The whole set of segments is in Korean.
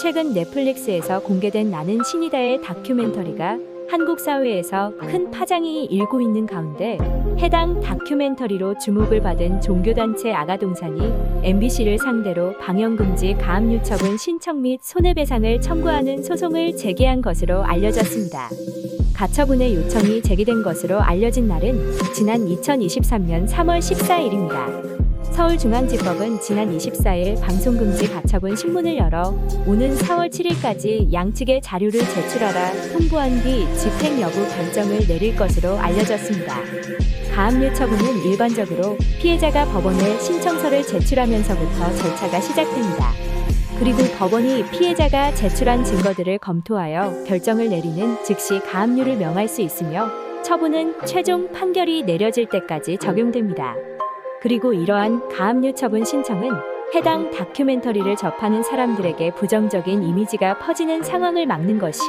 최근 넷플릭스에서 공개된 나는 신이다의 다큐멘터리가 한국 사회에서 큰 파장이 일고 있는 가운데 해당 다큐멘터리로 주목을 받은 종교단체 아가동산이 MBC를 상대로 방영금지 가압류처분 신청 및 손해배상을 청구하는 소송을 제기한 것으로 알려졌습니다. 가처분의 요청이 제기된 것으로 알려진 날은 지난 2023년 3월 14일입니다. 서울중앙지법은 지난 24일 방송금지 가처분 신문을 열어 오는 4월 7일까지 양측의 자료를 제출하라 통보한 뒤 집행 여부 결정을 내릴 것으로 알려졌습니다. 가압류 처분은 일반적으로 피해자가 법원에 신청서를 제출하면서부터 절차가 시작됩니다. 그리고 법원이 피해자가 제출한 증거들을 검토하여 결정을 내리는 즉시 가압류를 명할 수 있으며 처분은 최종 판결이 내려질 때까지 적용됩니다. 그리고 이러한 가압류 처분 신청은 해당 다큐멘터리를 접하는 사람들에게 부정적인 이미지가 퍼지는 상황을 막는 것이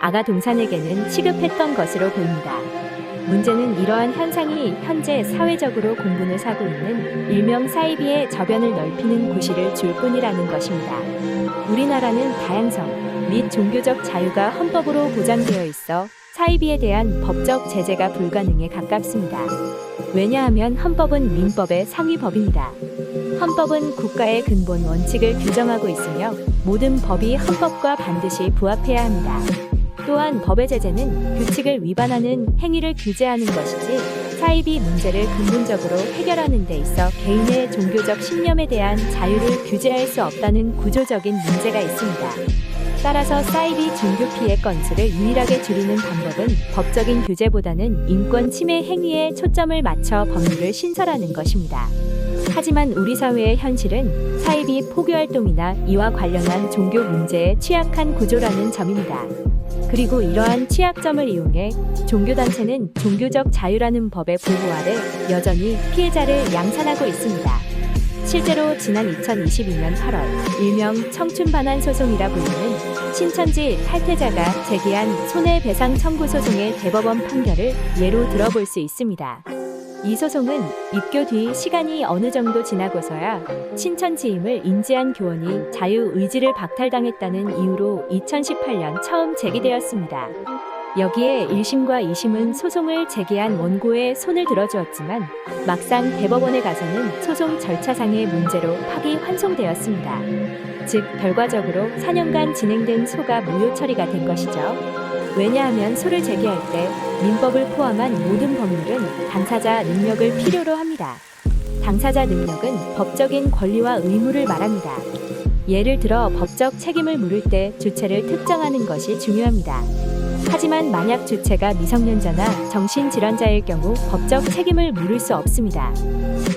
아가 동산에게는 시급했던 것으로 보입니다. 문제는 이러한 현상이 현재 사회적으로 공분을 사고 있는 일명 사이비의 저변을 넓히는 구실을 줄 뿐이라는 것입니다. 우리나라는 다양성 및 종교적 자유가 헌법으로 보장되어 있어 사이비에 대한 법적 제재가 불가능에 가깝습니다. 왜냐하면 헌법은 민법의 상위법입니다. 헌법은 국가의 근본 원칙을 규정하고 있으며 모든 법이 헌법과 반드시 부합해야 합니다. 또한 법의 제재는 규칙을 위반하는 행위를 규제하는 것이지 사이비 문제를 근본적으로 해결하는 데 있어 개인의 종교적 신념에 대한 자유를 규제할 수 없다는 구조적인 문제가 있습니다. 따라서 사이비 종교 피해 건수를 유일하게 줄이는 방법은 법적인 규제보다는 인권 침해 행위에 초점을 맞춰 법률을 신설하는 것입니다. 하지만 우리 사회의 현실은 사이비 포교 활동이나 이와 관련한 종교 문제에 취약한 구조라는 점입니다. 그리고 이러한 취약점을 이용해 종교단체는 종교적 자유라는 법의 보호 아래 여전히 피해자를 양산하고 있습니다. 실제로 지난 2022년 8월 일명 청춘반환 소송이라 불리는 신천지 탈퇴자가 제기한 손해배상 청구 소송의 대법원 판결을 예로 들어볼 수 있습니다. 이 소송은 입교 뒤 시간이 어느 정도 지나고서야 신천지임을 인지한 교원이 자유 의지를 박탈당했다는 이유로 2018년 처음 제기되었습니다. 여기에 1심과 2심은 소송을 제기한 원고에 손을 들어주었지만 막상 대법원에 가서는 소송 절차상의 문제로 파기 환송되었습니다. 즉 결과적으로 4년간 진행된 소가 무효 처리가 된 것이죠. 왜냐하면 소를 제기할 때 민법을 포함한 모든 법률은 당사자 능력을 필요로 합니다. 당사자 능력은 법적인 권리와 의무를 말합니다. 예를 들어 법적 책임을 물을 때 주체를 특정하는 것이 중요합니다. 하지만 만약 주체가 미성년자나 정신질환자일 경우 법적 책임을 물을 수 없습니다.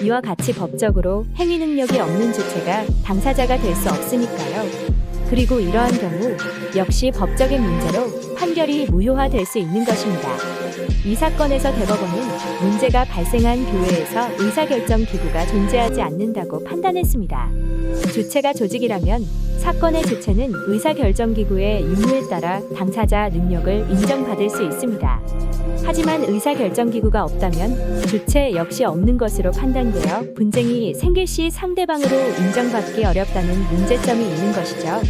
이와 같이 법적으로 행위 능력이 없는 주체가 당사자가 될 수 없으니까요. 그리고 이러한 경우 역시 법적인 문제로 판결이 무효화될 수 있는 것입니다. 이 사건에서 대법원은 문제가 발생한 교회에서 의사결정 기구가 존재하지 않는다고 판단했습니다. 주체가 조직이라면 사건의 주체는 의사결정기구의 유무에 따라 당사자 능력을 인정받을 수 있습니다. 하지만 의사결정기구가 없다면 주체 역시 없는 것으로 판단되어 분쟁이 생길 시 상대방으로 인정받기 어렵다는 문제점이 있는 것이죠.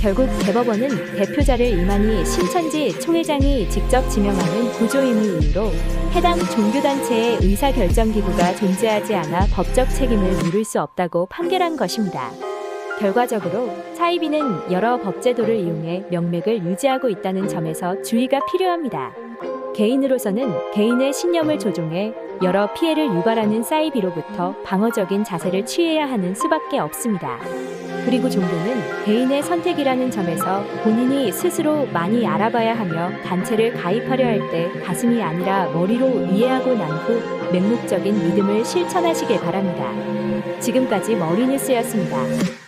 결국 대법원은 대표자를 이만희 신천지 총회장이 직접 지명하는 구조임의 이유로 해당 종교단체의 의사결정기구가 존재하지 않아 법적 책임을 물을 수 없다고 판결한 것입니다. 결과적으로 사이비는 여러 법제도를 이용해 명맥을 유지하고 있다는 점에서 주의가 필요합니다. 개인으로서는 개인의 신념을 조종해 여러 피해를 유발하는 사이비로부터 방어적인 자세를 취해야 하는 수밖에 없습니다. 그리고 종교는 개인의 선택이라는 점에서 본인이 스스로 많이 알아봐야 하며 단체를 가입하려 할 때 가슴이 아니라 머리로 이해하고 난 후 맹목적인 믿음을 실천하시길 바랍니다. 지금까지 머리뉴스였습니다.